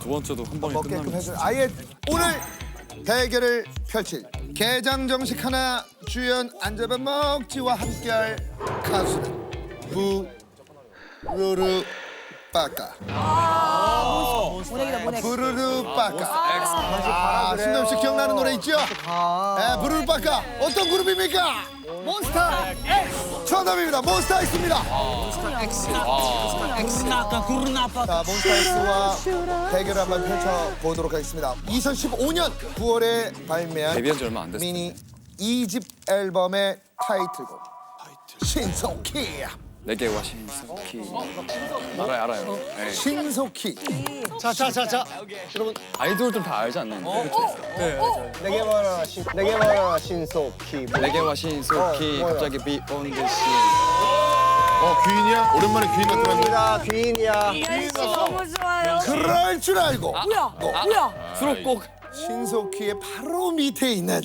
두 번째도 한 방에 먹게끔 끝나면 해준 아예 오늘 대결을 펼칠 개장 정식 하나 주연 안전반 먹지와 함께할 가수는 부르르 빠까. 보내기. 부르르 빠까. 아, 신동 씨 기억나는 노래 있죠? 네, 부르르 빠까. 어떤 그룹입니까? 몬스터 X 정답입니다. 몬스터 X입니다. 자, 몬스타엑스와 대결을 한번 펼쳐보도록 하겠습니다. 2015년 9월에 발매한 데뷔한 지 얼마 안 됐어요. 미니 2집 앨범의 타이틀곡. 신속히 내게 와 신속히 알아요 알아요. 네. 신속히 자 자 자 자 여러분 아이돌 좀다 알지 않나요? 내게 말하라 신 내게 말하라 신속히 뭐. 내게 와 신속히 어? 갑자기 비 온 듯이 어 귀인이야? 오랜만에 귀인 나타났네. 귀인이야 귀인이야 너무 좋아요. 그럴 줄 알고 뭐야? 뭐야? 수록곡 신속히의 바로 밑에 있는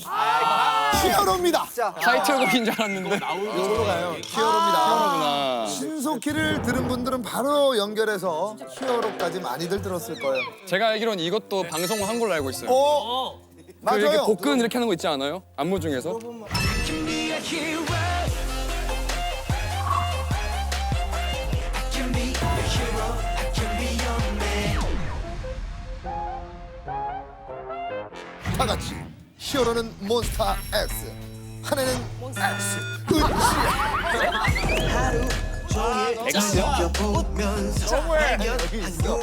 히어로입니다. 타이틀곡인 줄 알았는데 이걸로 가요. 히어로입니다. 그렇구나. 신속히를 들은 분들은 바로 연결해서 히어로까지 많이들 들었을 거예요. 제가 알기로는 이것도 방송 한 걸로 알고 있어요. 어? 그 이렇게 맞아요. 복근 이렇게 하는 거 있지 않아요? 안무 중에서? 다 같이 히어로는 몬스타 X 하나는 X. 은지야 아 여기 있어요.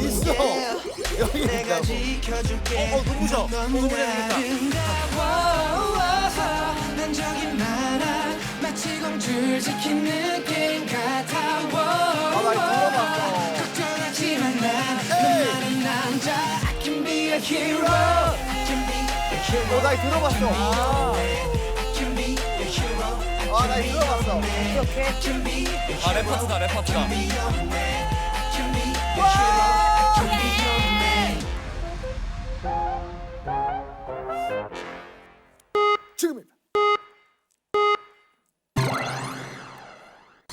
있어. 여기 있다고. 어 눈부셔. 난 저기 많아. 마치 공주를 지킨 느낌 같아 걱정하지만 난 너만은 남자. I can be a hero can be a hero 어나 들어봤어. can be a hero 아나 들어봤어. can be a 아 랩파트다 랩파트다. can be a hero can be your man 지금입니다.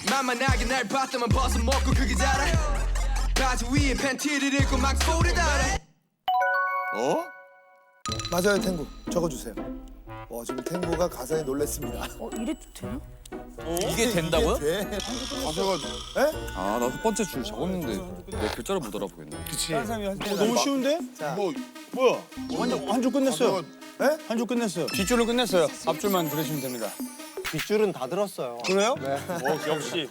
만만하게 날 봤다만 벗어 먹고 그게 자라 바지 위에 팬티를 입고 막 소리 달아 어? 맞아요 탱구 적어주세요 어 지금 탱구가 가사에 놀랬습니다 어 이래도 되나? 이게 된다고요? 이게 돼? 가사가 아나 첫 번째 줄 적었는데 내 글자를 못 알아보겠네. 어, 너무 쉬운데 뭐 뭐야 완전 한줄 끝냈어요 네? 한줄 끝냈어요 뒷줄을 끝냈어요. 앞줄만 들으시면 됩니다. 뒷줄은 다 들었어요 그래요? 네. 어, 역시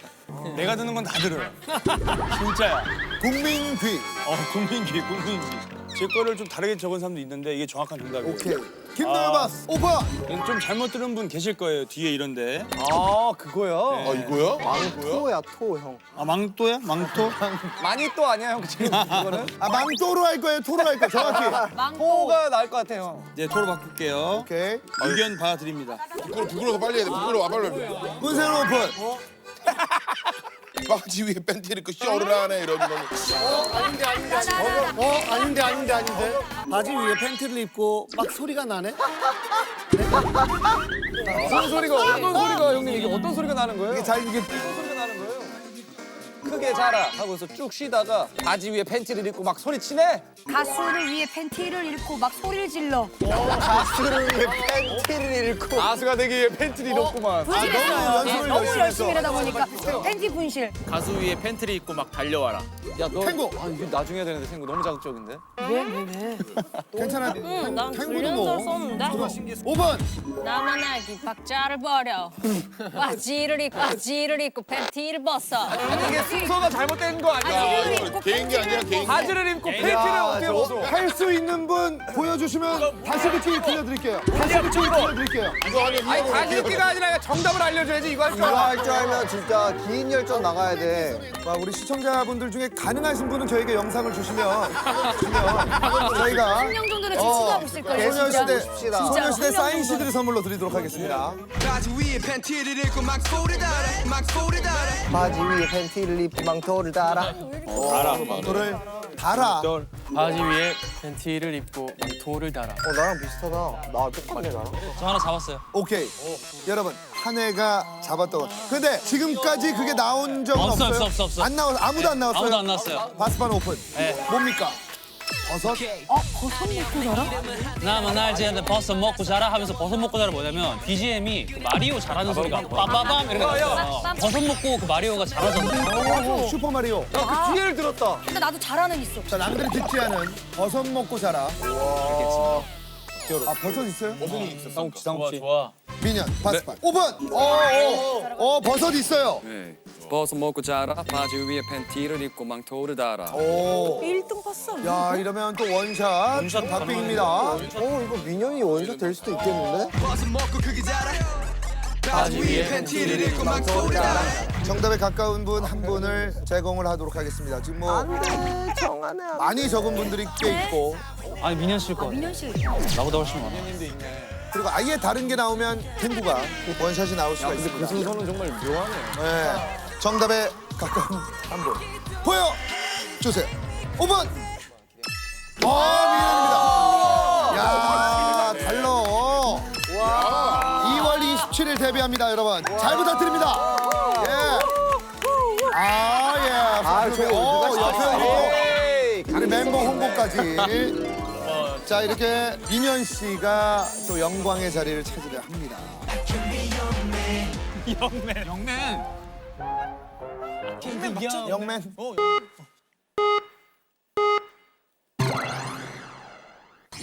내가 듣는 건 다 들어요. 진짜야. 국민 귀 어, 국민기, 국민기. 제 거를 좀 다르게 적은 사람도 있는데 이게 정확한 정답이에요. 오케이 김도현 바스 오픈 이건 좀 잘못 들은 분 계실 거예요. 뒤에 이런데. 아 그거야 아 이거야? 망토야 토형 아 망토야? 망토? 많이 또 아니야 형 지금 이거는 아 망토로 할 거예요 토로 할 거예요 정확히 토가 나을 것 같아요 이제 토로 바꿀게요. 오케이 의견 받아드립니다. 부끄러 부끄러워서 빨리 해야 돼. 부끄러워 빨리. 문세로 오픈 바지 위에 팬티를 입고 쇼를 하네 이러면 어 아닌데 아닌데 아닌데 바지 위에 팬티를 입고 막 소리가 나네? 무슨 소리가 어떤 소리가 형님? 이게 어떤 소리가 나는 거예요? 이게 잘 이게 소리가 나는 거예요 크게 자라 하고서 쭉 쉬다가 바지 위에 팬티를 입고 막 소리 치네 가수를 위해 팬티를 입고 막 소리를 질러. 가수를 위해 팬티를 입고 가수가 되기 위해 팬티를 입었구만 분실했어요. 너무 네, 연습을 너무 열심히 열심히. 하다 보니까 팬티 분실. 가수 위에 팬티를 입고 막 달려와라. 야너 탱고. 아 이게 나중에 해야 되는데 탱고 너무 자극적인데 왜? 왜? 왜? 괜찮아 응, 난 탱고도 불륜설 뭐 썼는데. 5번 나만 알기 박자를 버려. 바지를 입고 바지를 입고 팬티를 벗어. 이게 순서가 잘못된 거 아니야 바지를 입고 개인기 아니야 개인기. 바지를 입고 팬티를 어떻게 벗어 할 수 있는 분 보여주시면 다시 듣기 들려드릴게요 다시 듣기 들려드릴게요 이거 하면 아니 다시 듣기가 아니라 정답을 알려줘야지 이거 할줄 이거 알아 할줄 알면 진짜 긴 열전 나가야 돼. 자, 우리 시청자분들 중에 가능하신 분은 저에게 영상을 주시면 주시면 저희가 한명 정도는 지치고 있을 거예요. 소녀시대. 소녀시대. 사인 CD를 선물로 드리도록 하겠습니다. 바지 위에 팬티를 입고 막 소리 달아 막 소리 달아 바지 위에 팬티를 입고 망토를 달아. 노를 달아. 바지 위에 팬티를 입고 망토를 달아. 어 나랑 비슷하다. 나 똑같네 나랑. 저 하나 잡았어요. 오케이. 여러분 한 해가 잡았던 것. 근데 지금까지 그게 나온 적은 없어, 없어요? 없어, 없어, 없어. 안 나왔 아무도 안 나왔어요? 아무도 안 나왔어요. 바스판 오픈. 네. 뭡니까? 버섯? 어 버섯 먹고 자라? 나만 알지 않는 버섯 먹고 자라 하면서 버섯 먹고 자라 뭐냐면 BGM이 그 마리오 잘하는 소리가 빠바밤 이렇게 나요. 버섯 먹고 그 마리오가 잘하잖아요. 슈퍼 마리오. 그 뒤에를 들었다. 근데 나도 잘하는 있어. 자 남들이 듣지 않은 버섯 먹고 자라. 아 버섯 있어요? 좋아 좋아. 미년 바스판 오픈. 어, 어, 어 버섯 있어요. 네. 버섯 먹고 자라 바지 위에 팬티를 입고 망토를 달아. 오. 1등 봤어. 야 이러면 또 원샷. 원샷 박빙입니다. 어 이거 민현이 원샷 될 수도 있겠는데? 버섯 먹고 크게 자라 바지 위에 팬티를 입고 막 돌아 정답에 가까운 분 한 분을 제공을 하도록 하겠습니다. 지금 뭐 안돼 정하네. 많이 적은 분들이 꽤 있고 아니 민현 씨일 거. 민현 씨. 나보다 훨씬 많아. 그리고 아예 다른 게 나오면 탱구가 원샷이 나올 수가 있습니다. 그 순서는 정말 묘하네. 네. 정답에 가까운 한 분. 보여 주세요. 5번. 아, 미련입니다. 야, 달러. 2월 27일 데뷔합니다, 여러분. 잘 부탁드립니다. 예. 아, 예. 아, 저거 오, 옆에 에이, 우리 멤버 홍보까지. 자, 이렇게 민현 씨가 또 영광의 자리를 차지를 합니다. 영맨.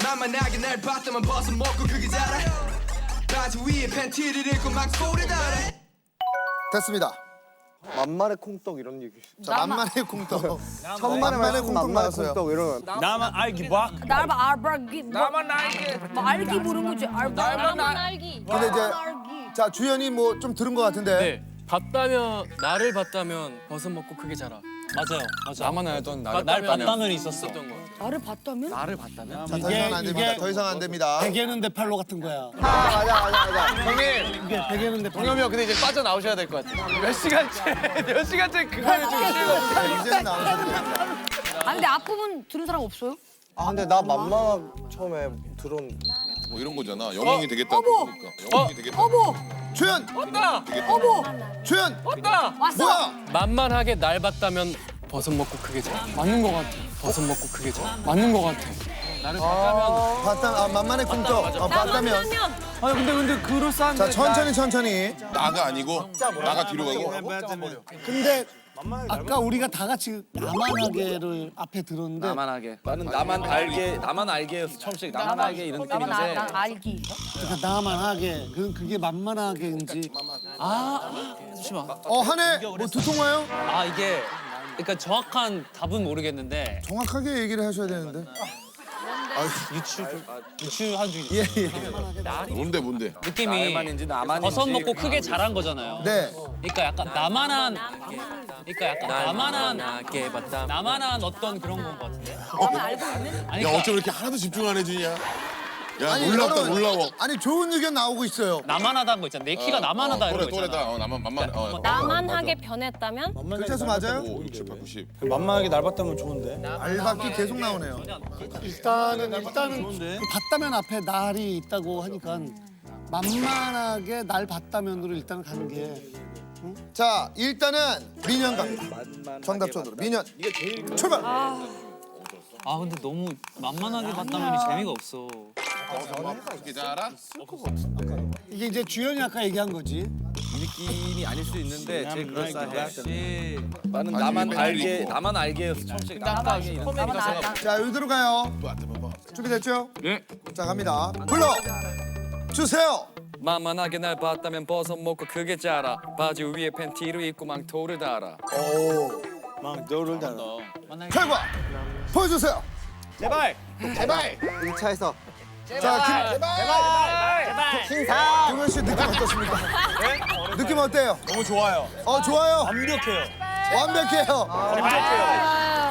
만만하게 날 봤다만 버섯 먹고 크게 자라 바지 위에 팬티를 입고 막 소리 달아 됐습니다. 만만의 콩떡 이런 얘기. 자, 만만의 콩떡. 천만의 만만의 콩떡, 콩떡 만만의 나왔어요. 콩떡 이러면. 나만 알기 봐. 나를 봐 알바기. 나만 알기. 뭐 알기 모르는 거지. 나만 알기. 근데 이제 알기. 자 주연이 뭐 좀 들은 것 같은데 네. 봤다면 나를 봤다면 버섯 먹고 크게 자라. 맞아요. 맞아. 나만 알던 나를 날 봤다면. 있었었던 거. 나를 봤다면? 나를 봤다면? 자, 더 이상 안 됩니다. 더 이상 안 됩니다. 베개는 대팔로 같은 거야. 아 맞아 맞아 맞아. 형님, 이게 베개는 대팔로. 동엽이 형 근데 이제 빠져 나오셔야 될 것 같아요. 몇 시간째, 몇 시간째 그거에 좀 실거든요. 이제는 나오셔도 됩니다. 아 근데 앞부분 들은 사람 없어요? 아 근데 나 만만 처음에 들은. 뭐 이런 거잖아. 영웅이 되겠다. 그러니까. 영웅이 되겠다. 어머. 주연, 어머. 주연, 왔어. 뭐야? 만만하게 날 봤다면 버섯 먹고 크게 자라. 맞는 거 같아. 버섯 먹고 크게 자라. 맞는 거 같아. 나를 봤다면. 봤다, 아 만만의 콩떡. 어, 봤다면. 아니 근데 근데 그럴싸한데. 자 천천히 천천히. 나가 아니고 나가 뒤로 가고. 근데 아까 우리가 다 같이 나만하게를 앞에 들었는데 나만 하게. 나는 나만 알게, 나만 알게였어. 처음씩 나만 알게 이런 나만 알, 느낌인데. 난 알기. 그러니까 나만하게 그럼 그게 만만하게인지 잠시만. 어 한해 뭐 두통 와요? 아 이게 그러니까 정확한 답은 모르겠는데 정확하게 얘기를 하셔야 되는데. 유추 유추한 중예 예. 뭔데 뭔데? 느낌이. 버섯 먹고 크게 자란 거잖아요. 네. 그러니까 약간 나만한 그러니까 약간 나만한 나만한 어떤 그런 건 것 같은데. 나만 알고 있는? 아니 야 그러니까 어쩜 이렇게 하나도 집중 안 해주냐? 야 아니, 놀랍다 여러분, 놀라워. 아니 좋은 의견 나오고 있어요. 나만하다는 거 있잖아. 내 키가 나만하다 이런 또래 거 또래다. 있잖아. 어 나만 만만. 어, 나만하게 변했다면? 글자수 맞아요? 5, 6, 7, 8, 90. 만만하게 날 봤다면 좋은데. 알바끼 계속 나오네요. 일단은 일단은 그 봤다면 앞에 날이 있다고 하니까 만만하게 날 봤다면으로 일단 가는 게 자 일단은 민현 갑니다. 정답전으로 민현 출발. 아 근데 너무 만만하게 봤다면 재미가 없어. 알아? 이게 이제 주연이 아까 얘기한 거지. 이 느낌이 아닐 수 있는데 제일 그럴싸해. 나는 나만 알게. 나만 알게였어. 처음씩 나만 알게 자 여기로 가요. 준비됐죠? 네. 자 갑니다. 불러 주세요. 만만하게 날 봤다면 버섯 먹고 크게 자라. 바지 위에 팬티를 입고 망토를 달아. 오막 너를 달아. 결과 보여주세요. 제발. 제발. 1차에서. 자 김. 김현 씨 느낌 어떻습니까? 느낌 어때요? 너무 좋아요. 어 좋아요. 완벽해요. 완벽해요. 완벽해요.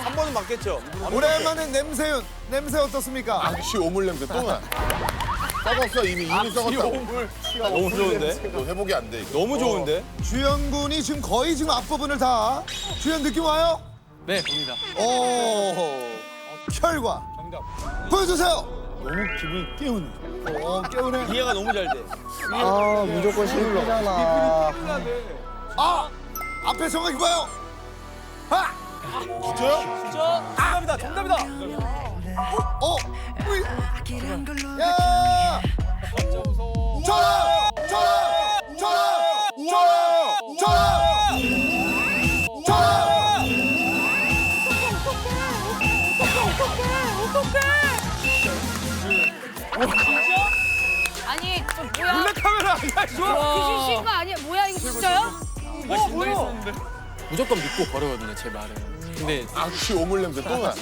한 번은 맞겠죠? 오랜만에 냄새윤 냄새 어떻습니까? 악취 오물 냄새 또 나. 썩었어 이미 이미 썩었다고. 너무 좋은데? 너 회복이 안 돼. 이거. 너무 좋은데? 주연 군이 지금 거의 지금 앞부분을 다 주연 느낌 와요? 네 봅니다. 오 결과 보여주세요. 너무 기분이 깨우네. 어 깨우네. 이해가 너무 잘 돼. 아 무조건 실패잖아. 아 앞에 정확히 봐요. 아 정답이다 정답이다. 어. 우이. 야. 전화. 전화. 귀신 신거 아니야? 뭐야 이거 진짜요? 무조건 믿고 걸어거든요 제 말은 근데 악취 오물 냄새 또 나.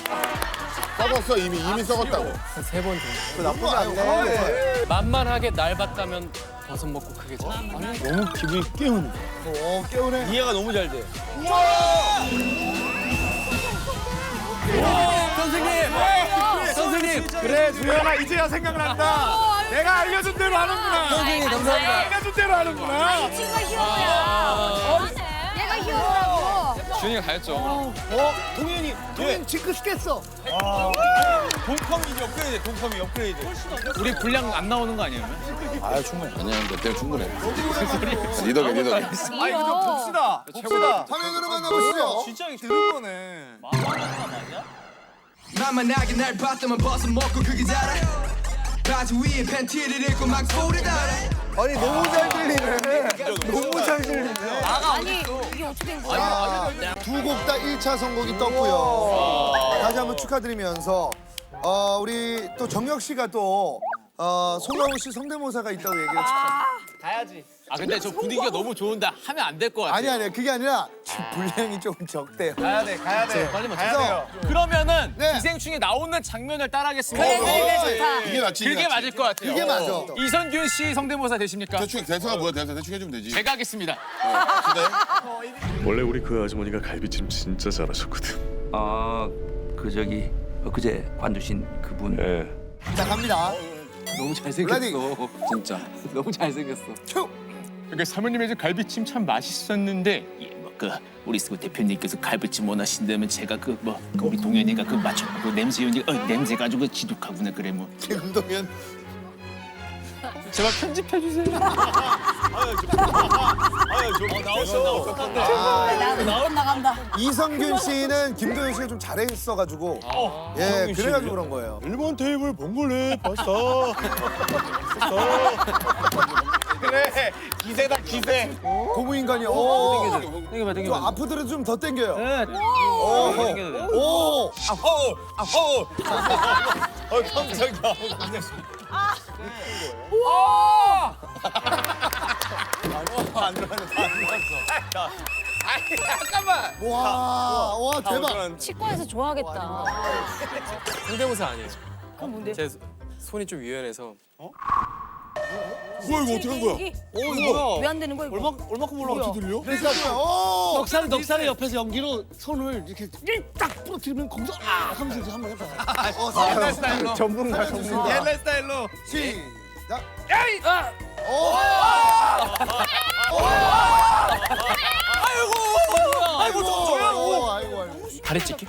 썩었어 이미 이미 썩었다고. 세번 정도 나쁘지 않네. 만만하게 날 봤다면 버섯 먹고 크게 자 너무 기분이 깨우네. 어 깨우네. 이해가 너무 잘 돼. 선생님 그래 주연아 이제야 생각난다. 내가 알려준 대로 하는구나. 선생님 감사합니다. 알려준 대로 하는구나. 이 친구가 히어로야. 얘가 히어로라고. 준이가 가였죠 어 동현이 동현 징크스겠어. 동컴이 업그레이드. 동컴이 업그레이드. 우리 분량 안 나오는 거 아니에요? 아 충분해. 아니야 내가 충분해. 리더게 리더게. 아 이거 좀 봅시다. 봅시다. 화면으로 만나보시죠. 진짜 들은 거네. 만만하게 날 봤다면 벗어 먹고 그게 자라 바지 위에 팬티를 입고 막 소리 달아 아니 너무 잘 들리네. 너무 잘 들리네. 아니 이게 어떻게 된 거야? 두 곡 다 1차 선곡이 떴고요. 다시 한번 축하드리면서 어, 우리 또 정혁 씨가 또 어, 송강호 씨 성대모사가 있다고 얘기를 했죠. 아 근데 저 분위기가 너무 좋은데 하면 안 될 것 같아요 아니 아니 그게 아니라 지금 분량이 조금 적대요. 가야 돼 가야 돼. 빨리 맞춰 가야 돼요. 그러면은 네. 기생충에 나오는 장면을 따라하겠습니다 그래 그래 그래 좋다. 이게 낫지. 이게 그게 낫지. 맞을 것 같아요 이게 맞아. 이선균 씨 성대모사 되십니까? 대충 대사가 뭐야 대사 대충 해주면 되지. 제가 하겠습니다 원래 우리 그 아주머니가 갈비찜 진짜 잘하셨거든. 아, 그 저기 엊그제 관두신 그분. 예. 자 갑니다. 너무 잘생겼어. 진짜 너무 잘생겼어. 큐. 그러니까 사모님의 집 갈비찜 참 맛있었는데 예, 뭐 그 우리 그 대표님께서 갈비찜 원하신다면 제가 그 뭐 우리 동현이가 그 맞춰 그 냄새 연기 어 냄새 가지고 지독하구나 그래 뭐. 김동현. 제발 편집해 주세요. 나나 나간다. 이성균 씨는 김도현 씨가 좀 잘했어가지고 예 그래가지고 그런 거예요. 일본 테이블 봉골레 파스타. 그래 기세다 기세. 고무인간이 오. 땡겨봐 좀 땡겨봐 아프더라도 좀더 땡겨요. 네. 오. 땡겨도 돼요. 오. 아호 아호. 어 깜짝이야. 안 들어갔네 다안 들어갔어. 아니 잠깐만. 와. 와 대박. 치과에서 좋아하겠다. 성대모사 아니에요 그럼 뭔데? 제 손이 좀 유연해서 뭐야 이거 어떻게 한 거야? 오 이거. 왜안 되는 거야 이거? 얼마큼 올라가 들려? 그러니까 오. 넉살 넉살의 옆에서 연기로 손을 이렇게 딱 부러뜨리면 거기서 아 하면서 한번 해봐. 어, 사- 스타일로. 전문가 전문가. 옛날 스타일로. 시작. 야이. 아. 오. 아이고. 아이고 아이고 아이고. 다리 찢기?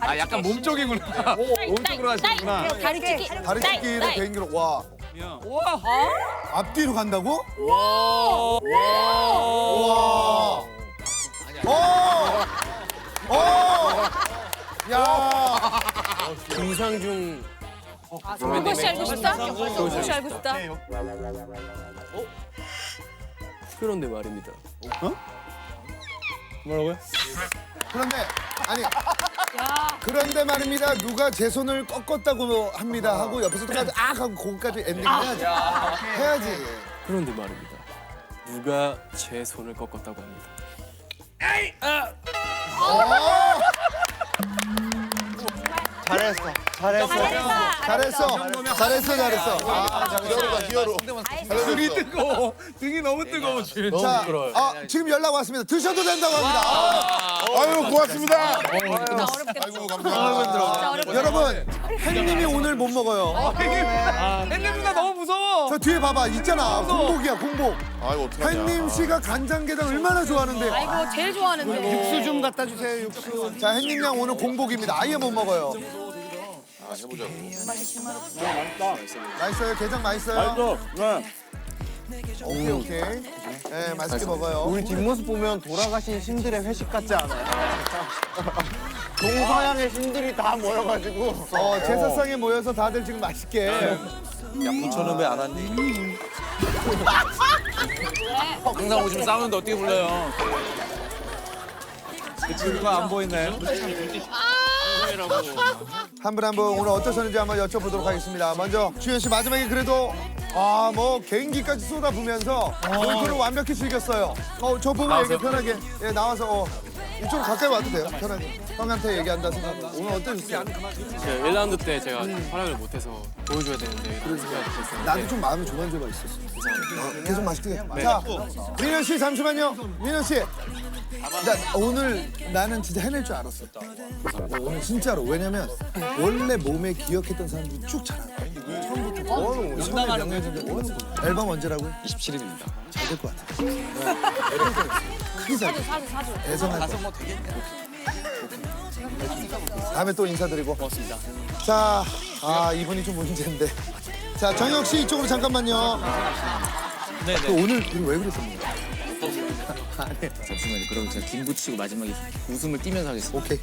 아 약간 몸 쪽이구나. 몸 쪽으로 하시는구나. 다리 찢기. 다리 찢기를 개인기로 와. 와. 앞뒤로 간다고? 와 와. 오. 오. 야. 김상중 그것이 알고 싶다? 그것이 알고 싶다. 그런데 말입니다 뭐라고요? 그런데 아니 야. 그런데 말입니다. 누가 제 손을 꺾었다고 합니다 하고 옆에서 똑같이 악 하고 거기까지 엔딩 해야지. 해야지. 그런데 말입니다 누가 제 손을 꺾었다고 합니다 잘했어. 잘했어. 잘했어. 잘했어. 잘했어. 아, 히어로다 히어로. 등이 뜨거워. 등이 너무 뜨거워 지금. 자, 아, 지금 연락 왔습니다. 드셔도 된다고 합니다. 아, 아유 고맙습니다. 어렵겠다. 아이고 감사합니다. 여러분, 햇님이 오늘 못 먹어요. 햇님보다 너무 무서워. 저 뒤에 봐봐. 있잖아. 공복이야, 공복. 어떡하냐. 햇님 씨가 간장게장 얼마나 좋아하는데. 아이고 제일 좋아하는데. 육수 좀 갖다 주세요. 육수. 자, 햇님 양 오늘 공복입니다. 아예 못 먹어요. 해보자고. 맛있어요. 게장 맛있어요. 네. 오케이 오케이. 네 맛있게 먹어요. 우리 뒷모습 보면 돌아가신 신들의 회식 같지 않아요? 동서양의 신들이 다 모여가지고 어 제사상에 모여서 다들 지금 맛있게. 야 부처는 왜안 왔니? 항상 오시면 싸우는데 어떻게 불러요? 그 친구가 안 보이 나요? 한분 한 분 오늘 어떠셨는지 한번 여쭤보도록 하겠습니다. 먼저 주현 씨 마지막에 그래도 아 뭐 개인기까지 쏟아부면서 골프를 완벽히 즐겼어요. 어 저 보고 얘기 편하게 예 나와서 어, 이쪽으로 가까이 와도 돼요. 편하게 형한테 얘기한다 생각하면 오늘 어떠셨어요? 1라운드 때 제가 활약을 못해서 보여줘야 되는데 이런 생각이 들었어요. 나도 좀 마음이 조만조만 있었어. 어, 계속 맛있게. 자 민현 씨 잠시만요. 민현 씨. 나 오늘 나는 진짜 해낼 줄 알았어. 어, 오늘 진짜로 왜냐면 원래 몸에 기억했던 사람들이 쭉 거야. 처음부터 뭐 처음에 명예진들 앨범 언제라고? 27일입니다. 잘 될 것 같아. 크게 잘 돼. 사주 사주. 대성할 거야. 다음에 또 인사드리고. 고맙습니다. 자, 아 이분이 좀 문제인데. 자 정혁 씨 이쪽으로 잠깐만요. 네네. 그 오늘 이거 왜 그랬습니까? 잠시만요. 그럼 제가 김 붙이고 마지막에 웃음을 띄면서 하겠습니다. 오케이.